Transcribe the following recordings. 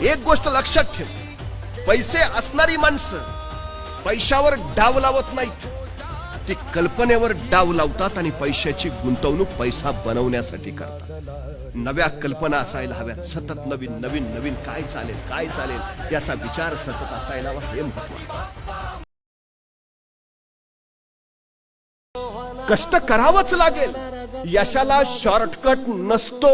एक गोष्ट लक्षात ठेव. पैसे असणारी माणसं पैशावर डाव लावत नाहीत. ती कल्पनेवर डाव लावतात आणि पैशाची गुंतवणूक पैसा बनवण्यासाठी करतात. नव्या कल्पना असायला हव्यात. सतत नवीन नवीन नवीन काय चालेल काय चालेल याचा विचार सतत असायला हवा हे महत्वाचं कष्ट करावंच लागेल. यशाला शॉर्टकट नसतो.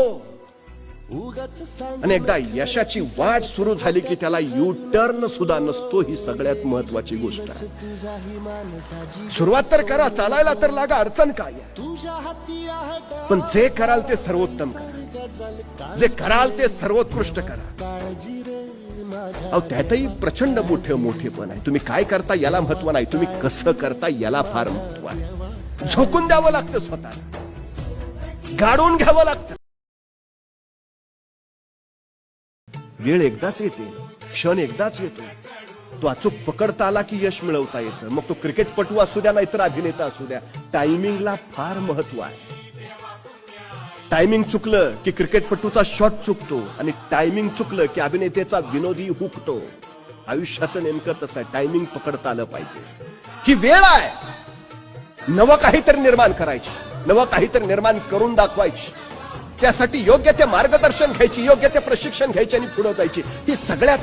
आणि एकदा यशाची वाट सुरू झाली की त्याला यू टर्न सुद्धा नसतो ही सगळ्यात महत्वाची गोष्ट आहे. सुरुवात तर करा चालायला तर लागा अडचण काय पण जे कराल ते सर्वोत्तम करा. जे कराल ते सर्वोत्कृष्ट करा. त्यातही प्रचंड मोठे मोठेपण आहे. तुम्ही काय करता याला महत्त्व नाही. तुम्ही कसं करता याला फार महत्त्व आहे. झोकून द्यावं लागतं स्वतः गाडून घ्यावं लागतं. वेळ एकदाच येते क्षण एकदाच येतो. तो अचूक पकडता आला की यश मिळवता येतं. मग तो क्रिकेटपटू असू द्या नाहीतर अभिनेता असू द्या. टायमिंगला फार महत्त्व आहे. टायमिंग चुकलं की क्रिकेटपटूचा शॉट चुकतो आणि टायमिंग चुकलं की अभिनेतेचा विनोदी हुकतो. आयुष्याचं नेमकं तसं आहे. टायमिंग पकडता आलं पाहिजे. ही वेळ आहे. नवं काहीतरी निर्माण करायची. नवं काहीतरी निर्माण करून दाखवायची. त्यासाठी योग्य ते मार्गदर्शन घ्यायची योग्य ते प्रशिक्षण घ्यायचे आणि पुढे जायची. ही सगळ्यात